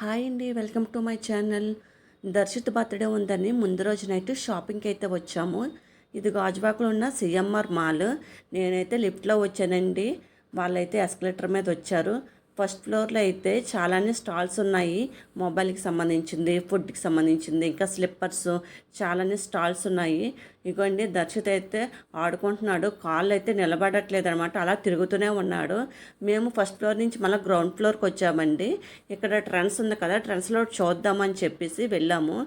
Hi అండి welcome to my channel. Darshith birthday ఉందని ముందు రోజు నైట్ షాపింగ్కి అయితే వచ్చాము. ఇది గాజువాకలో ఉన్న సిఎంఆర్ మాల్. నేనైతే లిఫ్ట్లో వచ్చానండి. వాళ్ళైతే ఎస్కలేటర్ మీద వచ్చారు. ఫస్ట్ ఫ్లోర్లో అయితే చాలానే స్టాల్స్ ఉన్నాయి. మొబైల్కి సంబంధించింది ఫుడ్కి సంబంధించింది ఇంకా స్లిప్పర్స్ చాలానే స్టాల్స్ ఉన్నాయి. ఇగోండి దర్శిత అయితే ఆడుకుంటున్నాడు కాళ్ళు అయితే నిలబడట్లేదు అనమాట అలా తిరుగుతూనే ఉన్నాడు. మేము ఫస్ట్ ఫ్లోర్ నుంచి మళ్ళీ గ్రౌండ్ ఫ్లోర్కి వచ్చామండి. ఇక్కడ ట్రెండ్స్ ఉంది కదా ట్రెండ్స్లో చూద్దామని చెప్పేసి వెళ్ళాము.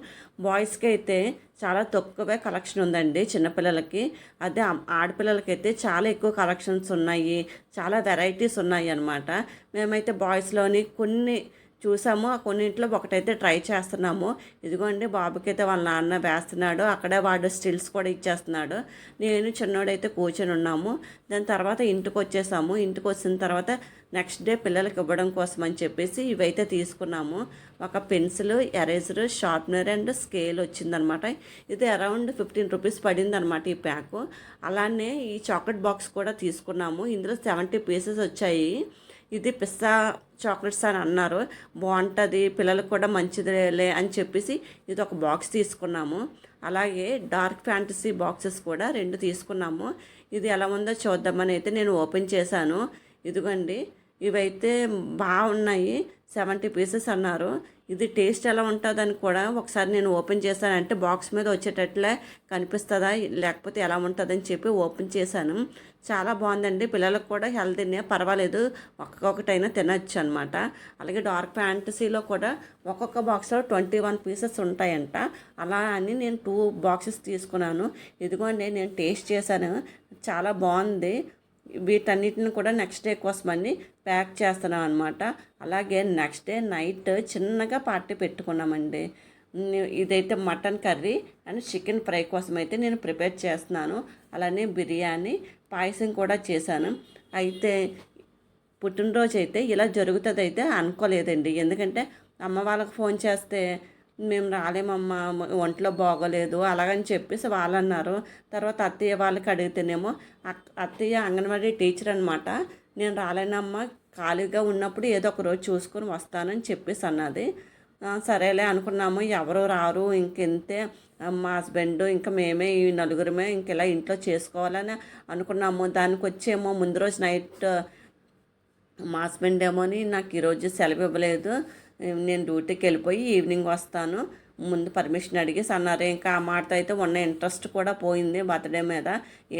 బాయ్స్కి అయితే చాలా తక్కువే కలెక్షన్ ఉందండి చిన్నపిల్లలకి. అదే ఆడపిల్లలకి ఆడపిల్లలకైతే చాలా ఎక్కువ కలెక్షన్స్ ఉన్నాయి చాలా వెరైటీస్ ఉన్నాయి అన్నమాట. మేమైతే బాయ్స్లోని కొన్ని చూసాము. ఆ కొన్నింట్లో ఒకటైతే ట్రై చేస్తున్నాము. ఇదిగోండి బాబుకైతే వాళ్ళ నాన్న వేస్తున్నాడు. అక్కడే వాడు స్టిల్స్ కూడా ఇచ్చేస్తున్నాడు. నేను చిన్నోడైతే కూర్చొని ఉన్నాము. దాని తర్వాత ఇంటికి వచ్చేసాము ఇంటికి వచ్చిన తర్వాత నెక్స్ట్ డే పిల్లలకి ఇవ్వడం కోసం అని చెప్పేసి ఇవైతే తీసుకున్నాము. ఒక pencil eraser sharpener and scale వచ్చిందనమాట. ఇది అరౌండ్ ఫిఫ్టీన్ రూపీస్ పడింది అనమాట ఈ ప్యాకు. అలానే ఈ చాక్లెట్ బాక్స్ కూడా తీసుకున్నాము. ఇందులో సెవెంటీ పీసెస్ వచ్చాయి. ఇది పిస్తా చాక్లెట్స్ అని అన్నారు. బాగుంటుంది పిల్లలకు కూడా మంచిదిలే అని చెప్పేసి ఇది ఒక బాక్స్ తీసుకున్నాము. అలాగే డార్క్ ఫ్యాంటసీ బాక్సెస్ కూడా రెండు తీసుకున్నాము. ఇది ఎలా ఉందో చూద్దామని అయితే నేను ఓపెన్ చేశాను. ఇదిగోండి ఇవైతే బాగున్నాయి. సెవెంటీ పీసెస్ అన్నారు. ఇది టేస్ట్ ఎలా ఉంటుందని కూడా ఒకసారి నేను ఓపెన్ చేశాను. అంటే బాక్స్ మీద వచ్చేటట్లే కనిపిస్తుందా లేకపోతే ఎలా ఉంటుందని చెప్పి ఓపెన్ చేశాను. చాలా బాగుందండి. పిల్లలకు కూడా హెల్తీనే పర్వాలేదు. ఒక్కొక్కటైనా తినచ్చు అనమాట అలాగే డార్క్ ఫ్యాంటసీలో కూడా ఒక్కొక్క బాక్స్లో ట్వంటీ వన్ పీసెస్ ఉంటాయంట. అలా అని నేను టూ బాక్సెస్ తీసుకున్నాను. ఇదిగోండి నేను టేస్ట్ చేశాను. చాలా బాగుంది. వీటన్నిటిని కూడా నెక్స్ట్ డే కోసమని ప్యాక్ చేస్తున్నాం అనమాట అలాగే నెక్స్ట్ డే నైట్ చిన్నగా పార్టీ పెట్టుకున్నామండి. ఇదైతే mutton curry and chicken fry కోసం అయితే నేను ప్రిపేర్ చేస్తున్నాను. అలానే బిర్యానీ పాయసం కూడా చేశాను. అయితే పుట్టినరోజు అయితే ఇలా జరుగుతుంది అయితే అనుకోలేదండి. ఎందుకంటే అమ్మ వాళ్ళకి ఫోన్ చేస్తే మేము రాలేమమ్మా ఒంట్లో బాగోలేదు అలాగని చెప్పేసి వాళ్ళు అన్నారు తర్వాత అత్తయ్య వాళ్ళకి అడిగితేనేమో అక్- అత్తయ్య అంగన్వాడీ టీచర్ అనమాట నేను రాలేనమ్మా ఖాళీగా ఉన్నప్పుడు ఏదో ఒక రోజు చూసుకొని వస్తానని చెప్పేసి అన్నది. సరేలే అనుకున్నాము ఎవరు రారు ఇంకెంతే మా హస్బెండ్ ఇంకా మేమే ఈ నలుగురమే ఇంకెలా ఇంట్లో చేసుకోవాలని అనుకున్నాము. దానికి వచ్చేమో ముందు రోజు నైట్ మా హస్బెండ్ ఏమోని నాకు ఈరోజు సెలవు ఇవ్వలేదు నేను డ్యూటీకి వెళ్ళిపోయి ఈవినింగ్ వస్తాను. ముందు పర్మిషన్ అడిగేసి అన్నారు ఇంకా ఆ మాటతో అయితే ఉన్న ఇంట్రెస్ట్ కూడా పోయింది బర్త్డే మీద.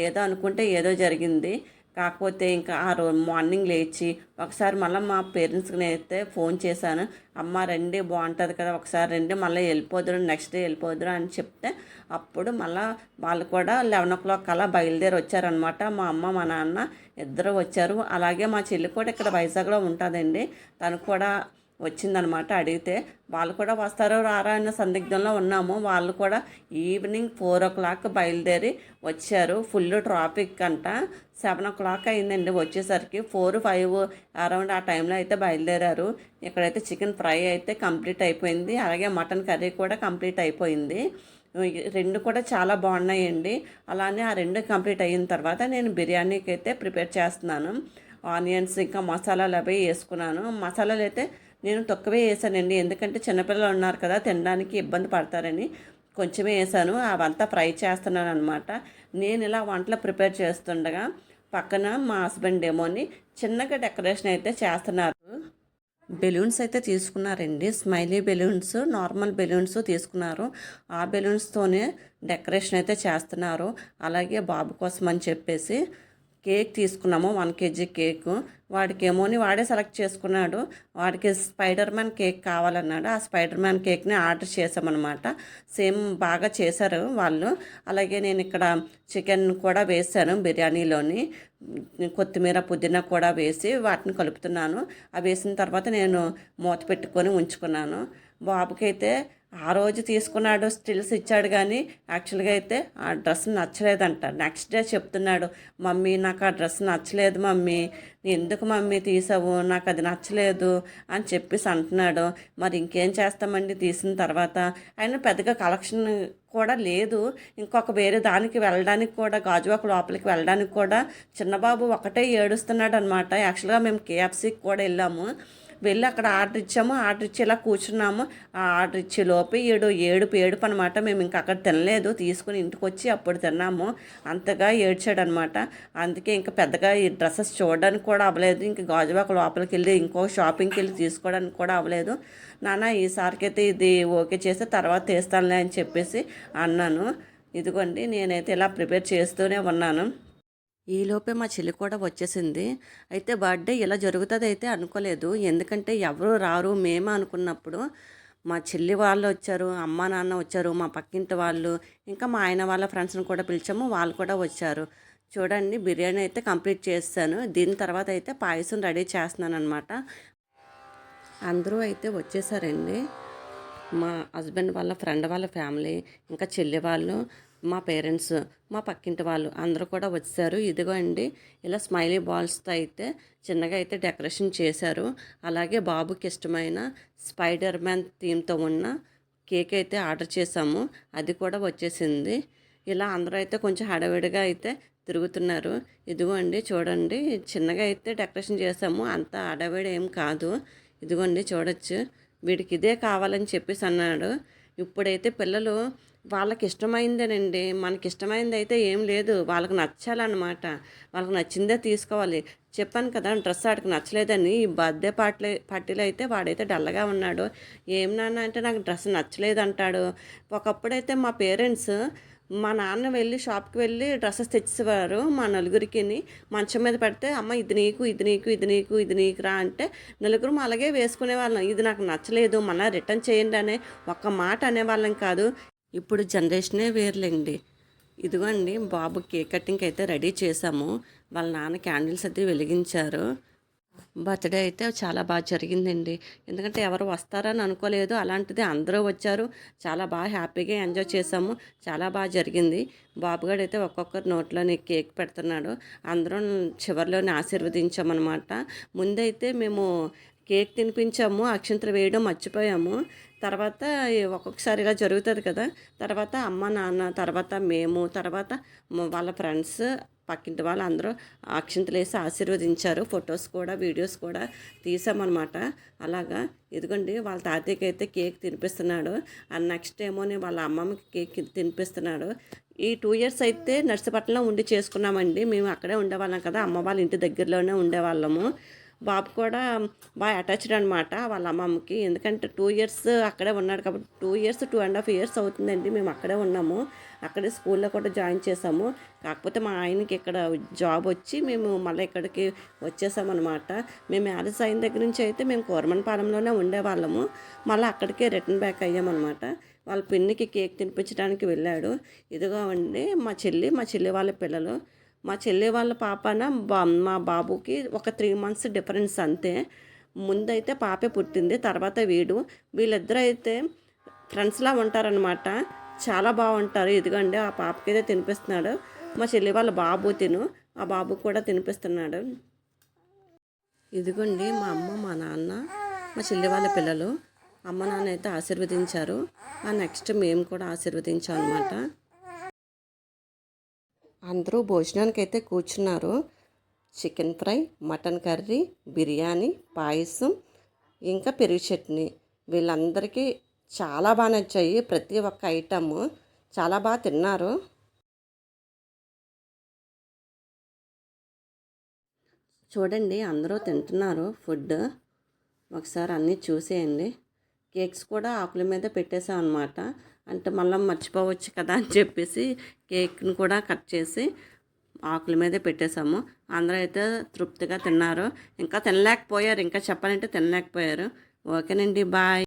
ఏదో అనుకుంటే ఏదో జరిగింది. కాకపోతే ఇంకా ఆ రోజు మార్నింగ్ లేచి ఒకసారి మళ్ళీ మా పేరెంట్స్కి అయితే ఫోన్ చేశాను. అమ్మ రండి బాగుంటుంది కదా ఒకసారి రండి మళ్ళీ వెళ్ళిపోదురు నెక్స్ట్ డే వెళ్ళిపోదురు అని చెప్తే అప్పుడు మళ్ళీ వాళ్ళు కూడా లెవెన్ ఓ క్లాక్ అలా బయలుదేరి వచ్చారనమాట మా అమ్మ మా నాన్న ఇద్దరు వచ్చారు. అలాగే మా చెల్లి కూడా ఇక్కడ వైజాగ్లో ఉంటుందండి. తను కూడా వచ్చిందనమాట. అడిగితే వాళ్ళు కూడా వస్తారో రారా అన్న సందిగ్ధంలో ఉన్నాము. వాళ్ళు కూడా ఈవినింగ్ ఫోర్ ఓ క్లాక్ బయలుదేరి వచ్చారు. ఫుల్ ట్రాఫిక్ అంట. సెవెన్ ఓ క్లాక్ అయిందండి వచ్చేసరికి. ఫోర్ ఫైవ్ అరౌండ్ ఆ టైంలో అయితే బయలుదేరారు. ఇక్కడైతే చికెన్ ఫ్రై అయితే కంప్లీట్ అయిపోయింది. అలాగే మటన్ కర్రీ కూడా కంప్లీట్ అయిపోయింది. రెండు కూడా చాలా బాగున్నాయండి. అలానే ఆ రెండు కంప్లీట్ అయిన తర్వాత నేను బిర్యానీకి అయితే ప్రిపేర్ చేస్తున్నాను. ఆనియన్స్ ఇంకా మసాలాలు అవి వేసుకున్నాను. మసాలాలు అయితే నేను తక్కువే వేసానండి. ఎందుకంటే చిన్నపిల్లలు ఉన్నారు కదా తినడానికి ఇబ్బంది పడతారని కొంచెమే వేసాను. అవంతా ఫ్రై చేస్తున్నాను అనమాట నేను ఇలా వంటలు ప్రిపేర్ చేస్తుండగా పక్కన మా హస్బెండ్ ఏమోని చిన్నగా డెకరేషన్ అయితే చేస్తున్నారు. బెలూన్స్ అయితే తీసుకున్నారండి. స్మైలీ బెలూన్స్ నార్మల్ బెలూన్స్ తీసుకున్నారు. ఆ బెలూన్స్తోనే డెకరేషన్ అయితే చేస్తున్నారు. అలాగే బాబు కోసం అని చెప్పేసి కేక్ తీసుకున్నాము. One KG cake. వాడికి ఏమోని వాడే సెలెక్ట్ చేసుకున్నాడు. వాడికి స్పైడర్ మ్యాన్ కేక్ కావాలన్నాడు. ఆ స్పైడర్ మ్యాన్ కేక్ని ఆర్డర్ చేసామన్నమాట సేమ్ బాగా చేశారు వాళ్ళు. అలాగే నేను ఇక్కడ చికెన్ కూడా వేసాను బిర్యానీలోని. కొత్తిమీర పుదీనా కూడా వేసి వాటిని కలుపుతున్నాను. అవి వేసిన తర్వాత నేను మూత పెట్టుకొని ఉంచుకున్నాను. బాబుకి అయితే ఆ రోజు తీసుకున్నాడు స్టిల్స్ ఇచ్చాడు కానీ యాక్చువల్గా అయితే ఆ డ్రెస్ నచ్చలేదంట. నెక్స్ట్ డే చెప్తున్నాడు మమ్మీ నాకు ఆ డ్రెస్ నచ్చలేదు మమ్మీ. ఎందుకు మమ్మీ తీసావు? నాకు అది నచ్చలేదు అని చెప్పేసి అంటున్నాడు. మరి ఇంకేం చేస్తామండి తీసిన తర్వాత? ఆయన పెద్దగా కలెక్షన్ కూడా లేదు. ఇంకొక వేరే దానికి వెళ్ళడానికి కూడా గాజువాక లోపలికి వెళ్ళడానికి కూడా చిన్నబాబు ఒకటే ఏడుస్తున్నాడు అనమాట యాక్చువల్గా మేము కేఎఫ్సీకి కూడా వెళ్ళాము. వెళ్ళి అక్కడ ఆర్డర్ ఇచ్చాము. ఆర్డర్ ఇచ్చేలా ఇలా కూర్చున్నాము. ఆ ఆర్డర్ ఇచ్చే లోపు ఏడు ఏడుపు ఏడుపు అనమాట మేము ఇంకా అక్కడ తినలేదు. తీసుకుని ఇంటికి వచ్చి అప్పుడు తిన్నాము. అంతగా ఏడ్చాడు అనమాట అందుకే ఇంకా పెద్దగా ఈ డ్రెస్సెస్ చూడడానికి కూడా అవ్వలేదు. ఇంకా గాజువాక లోపలికి వెళ్ళి ఇంకో షాపింగ్కి వెళ్ళి తీసుకోవడానికి కూడా అవ్వలేదు. నాన్న ఈసారికి అయితే ఇది ఓకే చేస్తే తర్వాత తీస్తానులే అని చెప్పేసి అన్నాను. ఇదిగోండి నేనైతే ఇలా ప్రిపేర్ చేస్తూనే ఉన్నాను. ఈలోపే మా చెల్లి కూడా వచ్చేసింది. అయితే బర్త్డే ఇలా జరుగుతుంది అయితే అనుకోలేదు. ఎందుకంటే ఎవరు రారు మేమే అనుకున్నప్పుడు మా చెల్లి వాళ్ళు వచ్చారు అమ్మ నాన్న వచ్చారు మా పక్కింటి వాళ్ళు ఇంకా మా ఆయన వాళ్ళ ఫ్రెండ్స్ని కూడా పిలిచాము వాళ్ళు కూడా వచ్చారు. చూడండి బిర్యానీ అయితే కంప్లీట్ చేస్తాను. దీని తర్వాత అయితే పాయసం రెడీ చేస్తున్నాను అనమాట అందరూ అయితే వచ్చేసారండి. మా హస్బెండ్ వాళ్ళ ఫ్రెండ్ వాళ్ళ ఫ్యామిలీ ఇంకా చెల్లి వాళ్ళు. మా పేరెంట్స్ మా పక్కింటి వాళ్ళు అందరూ కూడా వచ్చారు. ఇదిగో అండి ఇలా స్మైలీ బాల్స్తో అయితే చిన్నగా అయితే డెకరేషన్ చేశారు. అలాగే బాబుకి ఇష్టమైన స్పైడర్ మ్యాన్ థీమ్తో ఉన్న కేక్ అయితే ఆర్డర్ చేసాము అది కూడా వచ్చేసింది. ఇలా అందరూ అయితే కొంచెం హడావిడిగా అయితే తిరుగుతున్నారు. ఇదిగోండి చూడండి చిన్నగా అయితే డెకరేషన్ చేసాము అంత హడావిడి ఏం కాదు. ఇదిగోండి చూడొచ్చు. వీడికి ఇదే కావాలని చెప్పేసి అన్నాడు. ఇప్పుడైతే పిల్లలు వాళ్ళకి ఇష్టమైందేనండి మనకి ఇష్టమైంది అయితే ఏం లేదు. వాళ్ళకి నచ్చాలన్నమాట. వాళ్ళకి నచ్చిందే తీసుకోవాలి. చెప్పాను కదా డ్రెస్ ఆడికి నచ్చలేదని ఈ బర్త్డే పార్టీ పార్టీలో అయితే వాడైతే డల్లగా ఉన్నాడు. ఏం నాన్న అంటే నాకు డ్రెస్ నచ్చలేదు అంటాడు ఒకప్పుడైతే మా పేరెంట్స్ మా నాన్న వెళ్ళి షాప్కి వెళ్ళి డ్రెస్సెస్ తెచ్చేవారు మా నలుగురికి మంచం మీద పెడితే అమ్మ ఇది నీకు ఇది నీకు ఇది నీకు ఇది నీకు రా అంటే నలుగురు అలాగే వేసుకునే వాళ్ళం ఇది నాకు నచ్చలేదు మళ్ళీ రిటర్న్ చేయండి అనే ఒక్క మాట అనేవాళ్ళం కాదు. ఇప్పుడు జనరేషనే వేర్లేండి. ఇదిగోండి బాబు కేక్ కటింగ్ అయితే రెడీ చేసాము వాళ్ళ నాన్న క్యాండిల్స్ అయితే వెలిగించారు. బర్త్డే అయితే చాలా బాగా జరిగిందండి. ఎందుకంటే ఎవరు వస్తారని అనుకోలేదు. అలాంటిది అందరూ వచ్చారు. చాలా బాగా హ్యాపీగా ఎంజాయ్ చేసాము చాలా బాగా జరిగింది. బాబుగాడు అయితే ఒక్కొక్కరు నోట్లోని కేక్ పెడుతున్నాడు. అందరం చివరిలోనే ఆశీర్వదించామన్నమాట. ముందైతే మేము కేక్ తినిపించాము అక్షంతలు వేయడం మర్చిపోయాము. తర్వాత ఒక్కొక్కసారి ఇలా జరుగుతుంది కదా తర్వాత అమ్మ నాన్న తర్వాత మేము తర్వాత వాళ్ళ ఫ్రెండ్స్ పక్కింటి వాళ్ళు అందరూ అక్షింతలు వేసి ఆశీర్వదించారు. ఫొటోస్ కూడా వీడియోస్ కూడా తీసామన్నమాట. అలాగా ఇదిగోండి వాళ్ళ తాతయ్యకి అయితే కేక్ తినిపిస్తున్నాడు. అండ్ నెక్స్ట్ ఏమోని వాళ్ళ అమ్మమ్మకి కేక్ తినిపిస్తున్నాడు. ఈ టూ ఇయర్స్ అయితే నర్సపట్నంలో ఉండి చేసుకున్నామండి. మేము అక్కడే ఉండేవాళ్ళం కదా అమ్మ వాళ్ళ ఇంటి దగ్గరలోనే ఉండేవాళ్ళము. బాబు కూడా బాగా అటాచ్డ్ అనమాట వాళ్ళ అమ్మమ్మకి. ఎందుకంటే టూ ఇయర్స్ అక్కడే ఉన్నాడు కాబట్టి two years two and half years అవుతుందండి. మేము అక్కడే ఉన్నాము. అక్కడే స్కూల్లో కూడా జాయిన్ చేసాము కాకపోతే మా ఆయనకి ఇక్కడ జాబ్ వచ్చి మేము మళ్ళీ ఇక్కడికి వచ్చేసామన్నమాట. మేము మ్యారేజ్ అయిన దగ్గర నుంచి అయితే మేము కోరమనపాలెంలోనే ఉండేవాళ్ళము. మళ్ళీ అక్కడికే రిటర్న్ బ్యాక్ అయ్యామన్నమాట. వాళ్ళ పిన్నికి కేక్ తినిపించడానికి వెళ్ళాడు. ఇదిగో అండి మా చెల్లి మా చెల్లి వాళ్ళ పిల్లలు. మా చెల్లి వాళ్ళ పాపన బా మా బాబుకి ఒక త్రీ మంత్స్ డిఫరెన్స్ అంతే. ముందైతే పాపే పుట్టింది తర్వాత వీడు. వీళ్ళిద్దరూ అయితే ఫ్రెండ్స్లా ఉంటారనమాట చాలా బాగుంటారు. ఇదిగోండి ఆ పాపకైతే తినిపిస్తున్నాడు. మా చెల్లి వాళ్ళ బాబు తిను. ఆ బాబు కూడా తినిపిస్తున్నాడు. ఇదిగోండి మా అమ్మ మా నాన్న మా చెల్లి వాళ్ళ పిల్లలు. అమ్మ నాన్న అయితే ఆశీర్వదించారు. ఆ నెక్స్ట్ మేము కూడా ఆశీర్వదించాం అనమాట అందరూ భోజనానికి అయితే కూర్చున్నారు. Chicken fry mutton curry biryani payasam ఇంకా పెరుగు చట్నీ. వీళ్ళందరికీ చాలా బాగా నచ్చాయి ప్రతి ఒక్క ఐటమ్. చాలా బాగా తిన్నారు. చూడండి అందరూ తింటున్నారు ఫుడ్ ఒకసారి అన్నీ చూసేయండి. కేక్స్ కూడా ఆకుల మీద పెట్టేసాం అనమాట అంటే మళ్ళీ మర్చిపోవచ్చు కదా అని చెప్పేసి కేక్ని కూడా కట్ చేసి ఆకుల మీదే పెట్టేశాము అందరూ అయితే తృప్తిగా తిన్నారు. ఇంకా తినలేకపోయారు. ఇంకా చెప్పాలంటే తినలేకపోయారు. ఓకేనండి బాయ్.